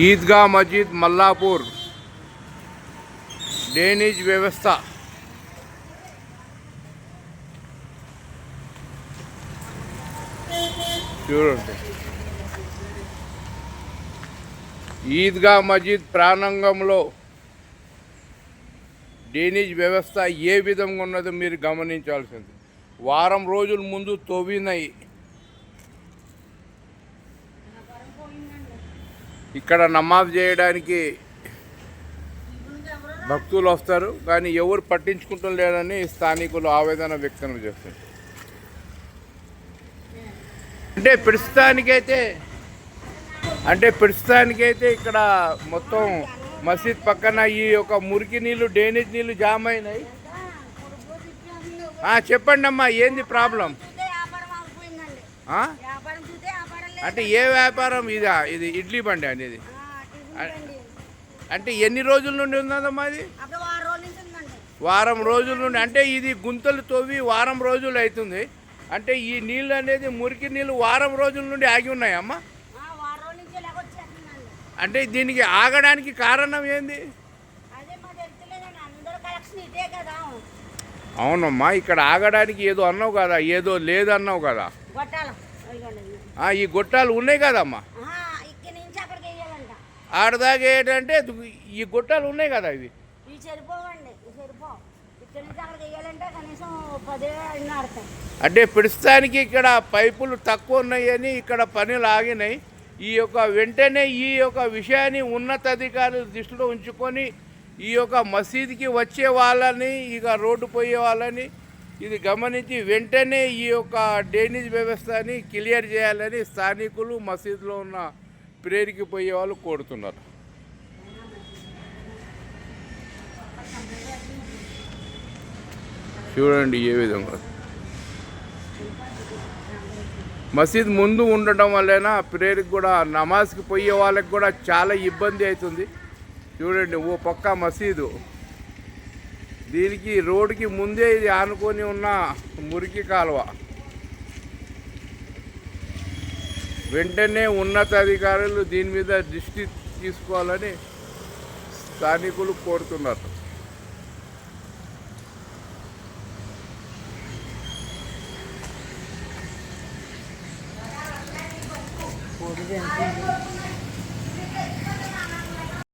ఈద్గా మజీద్ Mallapur drainage వ్యవస్థ. చూడండి. ఈద్గా మజీద్ ప్రాణంగంలో drainage వ్యవస్థ ఏ విధంగా ఉన్నదో మీరు గమనించాల్సింది. వారం రోజుల ముందు తవ్వినాయి. ఇక్కడ నమాజ్ చేయడానికి భక్తులు వస్తారు కానీ ఎవరు పట్టించుకుంటం లేదని స్థానికులు ఆవేదన వ్యక్తం చేస్తారు. అంటే ప్రస్తుతానికైతే అంటే ప్రస్తుతానికైతే ఇక్కడ మొత్తం మసీద్ పక్కన ఈ యొక్క మురికి నీళ్ళు డ్రైనేజ్ నీళ్ళు జామ్ అయినాయి. చెప్పండి అమ్మా ఏంది ప్రాబ్లం? అంటే ఏ వ్యాపారం ఇదా? ఇది ఇడ్లీ బండి అనేది. అంటే ఎన్ని రోజుల నుండి ఉందమ్మా అది వారం రోజుల నుండి అంటే ఇది గుంతలు తవ్వి వారం రోజులు అవుతుంది. అంటే ఈ నీళ్ళు అనేది మురికి నీళ్ళు వారం రోజుల నుండి ఆగి ఉన్నాయమ్మా? అంటే దీనికి ఆగడానికి కారణం ఏంది? అవునమ్మా ఇక్కడ ఆగడానికి ఏదో అన్నావు కదా ఏదో లేదన్నావు కదా. ఈ గొట్టాలు ఉన్నాయి కదమ్మా? ఆడదాకా ఏంటంటే ఈ గొట్టాలు ఉన్నాయి కదా ఇవి? అంటే ప్రస్తుతానికి ఇక్కడ పైపులు తక్కువ ఉన్నాయని ఇక్కడ పనులు ఆగినాయి. ఈ యొక్క వెంటనే ఈ యొక్క విషయాన్ని ఉన్నతాధికారులు దృష్టిలో ఉంచుకొని ఈ యొక్క మసీదుకి వచ్చే వాళ్ళని ఇక రోడ్డు పోయే వాళ్ళని ఇది గమనించి వెంటనే ఈ యొక్క డ్రైనేజ్ వ్యవస్థని క్లియర్ చేయాలని స్థానికులు మసీదులో ఉన్న ప్రేరికి పోయే వాళ్ళు కోరుతున్నారు. చూడండి ఏ విధంగా. మసీద్ ముందు ఉండటం వల్లన ప్రేయర్కి కూడా నమాజ్కి పోయే వాళ్ళకి కూడా చాలా ఇబ్బంది అవుతుంది. చూడండి ఓ పక్క మసీదు. దీనికి రోడ్డుకి ముందే ఇది ఆనుకొని ఉన్న మురికి కాలువ. వెంటనే ఉన్నతాధికారులు దీని మీద దృష్టి తీసుకోవాలని స్థానికులు కోరుతున్నారు.